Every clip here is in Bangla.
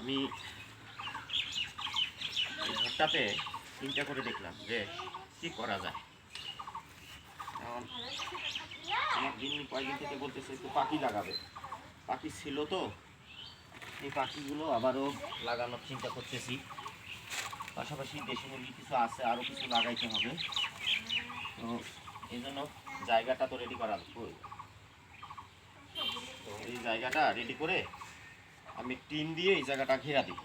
আমি এই ঘরটাতে চিন্তা করে দেখলাম যে কি করা যায়? আমার দিন কয়েকদিন থেকে বলতেছে একটু পাখি লাগাবে। পাখি ছিল তো, এই পাখিগুলো আবারও লাগানোর চিন্তা করতেছি। পাশাপাশি দেশি মুরগি কিছু আছে, আরও কিছু লাগাইতে হবে। তো এই জন্য জায়গাটা তো রেডি করা। তো এই জায়গাটা রেডি করে আমি টিন দিয়ে এই জায়গাটা ঘেরা দিই।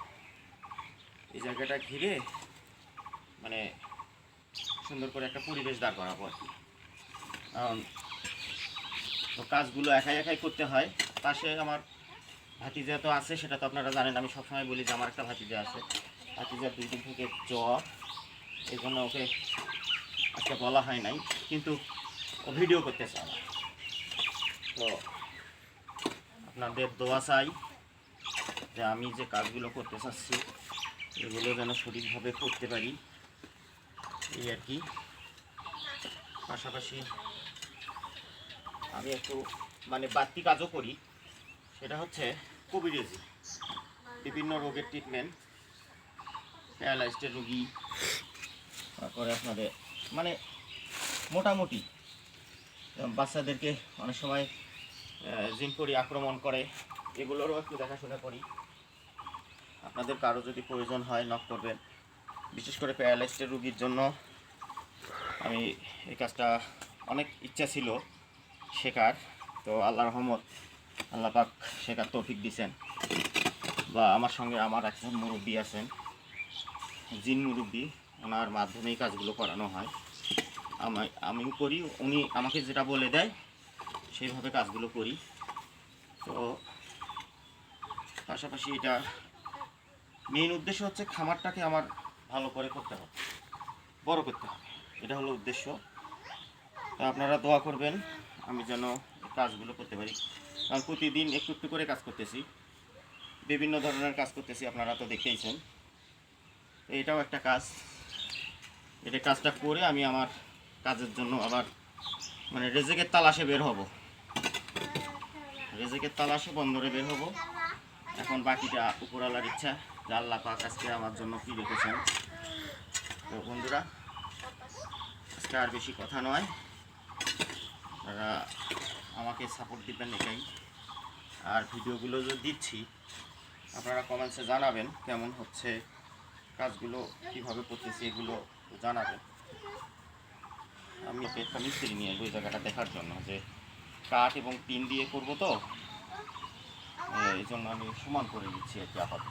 এই জায়গাটা ঘিরে মানে সুন্দর করে একটা পরিবেশ দাঁড় করাবো আর কি। কারণ তো কাজগুলো একাই একাই করতে হয়। পাশে আমার ভাতিজা তো আছে, সেটা তো আপনারা জানেন। আমি সবসময় বলি যে আমার একটা ভাতিজা আছে। ভাতিজা দুই দিন থেকে জ্বর। এই জন্য ওকে আজকে বলা হয় নাই, কিন্তু ও ভিডিও করতে চায় না। তো আপনাদের দোয়া চাই। যে আমি যে কাজগুলো করতে চাচ্ছি, এগুলো যেন সঠিকভাবে করতে পারি। এই আর কি। পাশাপাশি আমি একটু মানে বাড়তি কাজও করি। সেটা হচ্ছে কবিরেজি বিভিন্ন রোগের ট্রিটমেন্ট প্যারালাইজড রোগী, তারপরে আপনাদের মানে মোটামুটি বাচ্চাদেরকে অনেক সময় জিনপরি আক্রমণ করে, এগুলোরও একটু দেখাশোনা করি। আপনাদের কারও যদি প্রয়োজন হয় নক করবেন। বিশেষ করে প্যারালাইজড রুগীর জন্য আমি এই কাজটা অনেক ইচ্ছা ছিল শেখার। তো আল্লাহ রহমত, আল্লাহ পাক শেখার তৌফিক দিছেন। বা আমার সঙ্গে আমার একজন মুরব্বী আছেন, জিন মুরব্বী, ওনার মাধ্যমে এই কাজগুলো করানো হয়। আমি আমিও করি, উনি আমাকে যেটা বলে দেয়, সেইভাবে কাজগুলো করি। তো পাশাপাশি এটা মেইন উদ্দেশ্য হচ্ছে খামারটাকে আমার ভালো করে করতে হবে। বড় করতে হবে। এটা হলো উদ্দেশ্য। তা আপনারা দোয়া করবেন, আমি যেন কাজগুলো করতে পারি। কারণ প্রতিদিন একটু একটু করে কাজ করতেছি। বিভিন্ন ধরনের কাজ করতেছি, আপনারা তো দেখেইছেন এটাও একটা কাজ। এটা কাজটা করে আমি আমার কাজের জন্য আবার মানে রেজেকের তালাশে বের হব। রেজেকের তালাশে বন্দরে বের হব। এখন বাকিটা উপরওয়ালার ইচ্ছা। আল্লাহ পাক আজকে আমার জন্য কী রেখেছেন? তো বন্ধুরা, আজকে আর বেশি কথা নয়। আপনারা আমাকে সাপোর্ট দিবেন এটাই। আর ভিডিওগুলো যে দিচ্ছি, আপনারা কমেন্টসে জানাবেন কেমন হচ্ছে কাজগুলো, কীভাবে করতেছি এগুলো জানাবেন। আমি একটা মিস্ত্রি নিয়ে ওই জায়গাটা দেখার জন্য যে কাঠ এবং টিন দিয়ে করব তো? এই জন্য আমি সমান করে নিচ্ছি আর আপাতত।